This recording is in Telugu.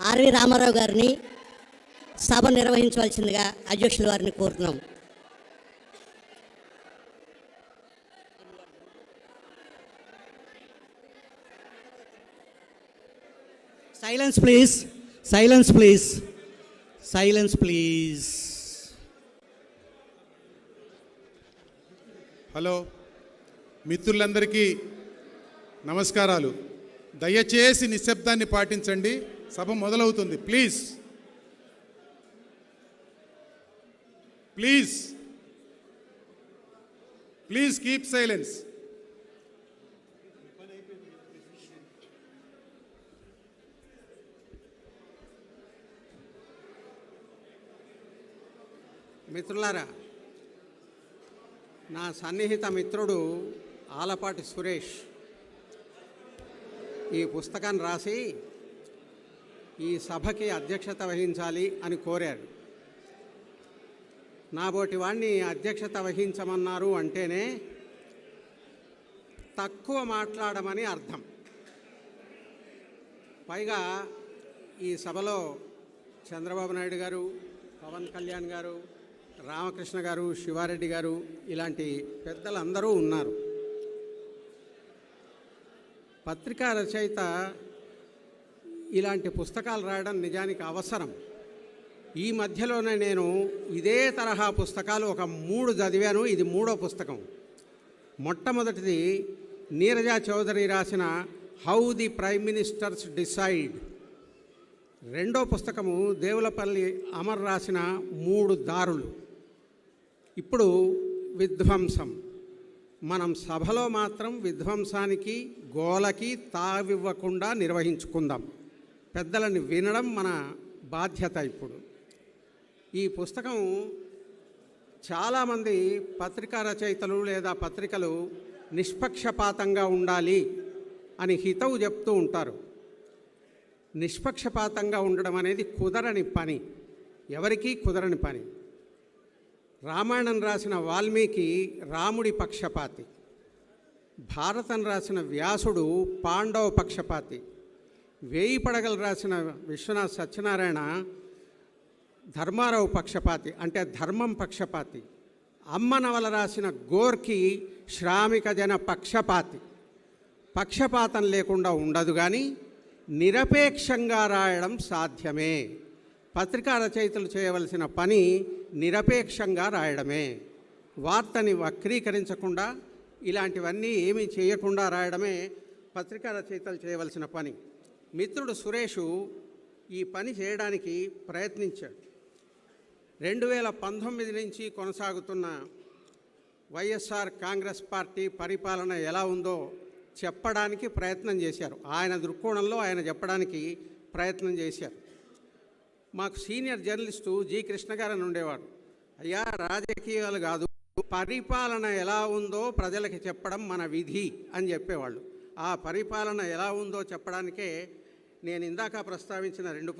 ఆర్వి రామారావు గారిని సభ నిర్వహించవలసిందిగా అధ్యక్షుల వారిని కోరుతున్నాం. Silence please silence please silence please hello మిత్రులందరికీ నమస్కారాలు. దయచేసి నిశ్శబ్దాన్ని పాటించండి. సభ మొదలవుతుంది. Please please please keep silence మిత్రులారా నా సన్నిహిత మిత్రుడు ఆలపాటి సురేష్ ఈ పుస్తకాన్ని రాసి ఈ సభకి అధ్యక్షత వహించాలి అని కోరాడు. నాబోటి వాణ్ణి అధ్యక్షత వహించమన్నారు అంటేనే తక్కువ మాట్లాడమని అర్థం. పైగా ఈ సభలో చంద్రబాబు నాయుడు గారు పవన్ కళ్యాణ్ గారు రామకృష్ణ గారు శివారెడ్డి గారు ఇలాంటి పెద్దలందరూ ఉన్నారు. పత్రికా రచయిత ఇలాంటి పుస్తకాలు రాయడం నిజానికి అవసరం. ఈ మధ్యలోనే నేను ఇదే తరహా పుస్తకాలు ఒక మూడు చదివాను ఇది మూడో పుస్తకం. మొట్టమొదటిది నీరజా చౌదరి రాసిన how the prime ministers decide రెండో పుస్తకము దేవులపల్లి అమర్ రాసిన మూడు దారులు. ఇప్పుడు విధ్వంసం. మనం సభలో మాత్రం విధ్వంసానికి గోలకి తావివ్వకుండా నిర్వహించుకుందాం. పెద్దలని వినడం మన బాధ్యత ఇప్పుడు. ఈ పుస్తకం చాలామంది పత్రికా రచయితలు లేదా పత్రికలు నిష్పక్షపాతంగా ఉండాలి అని హితవు చెప్తూ ఉంటారు. నిష్పక్షపాతంగా ఉండడం అనేది కుదరని పని. ఎవరికీ కుదరని పని. రామాయణం రాసిన వాల్మీకి రాముడి పక్షపాతి. భారతం రాసిన వ్యాసుడు పాండవ పక్షపాతి. వేయి పడగలు రాసిన విశ్వనాథ్ సత్యనారాయణ ధర్మారావు పక్షపాతి అంటే ధర్మం పక్షపాతి. అమ్మ నవల రాసిన గోర్కి శ్రామిక జన పక్షపాతి. పక్షపాతం లేకుండా ఉండదు కానీ నిరపేక్షంగా రాయడం సాధ్యమే. పత్రికా రచయితలు చేయవలసిన పని నిరపేక్షంగా రాయడమే. వార్తని వక్రీకరించకుండా ఇలాంటివన్నీ ఏమీ చేయకుండా రాయడమే పత్రికా రచయితలు చేయవలసిన పని. మిత్రుడు సురేషు ఈ పని చేయడానికి ప్రయత్నించాడు. రెండు వేల పంతొమ్మిది నుంచి కొనసాగుతున్న వైఎస్ఆర్ కాంగ్రెస్ పార్టీ పరిపాలన ఎలా ఉందో చెప్పడానికి ప్రయత్నం చేశారు. ఆయన దృక్కోణంలో ఆయన చెప్పడానికి ప్రయత్నం చేశారు. మాకు సీనియర్ జర్నలిస్టు జి కృష్ణ గారు అని ఉండేవాడు. అయ్యా రాజకీయాలు కాదు పరిపాలన ఎలా ఉందో ప్రజలకి చెప్పడం మన విధి అని చెప్పేవాళ్ళు. ఆ పరిపాలన ఎలా ఉందో చెప్పడానికే నేను ఇందాక ప్రస్తావించిన రెండు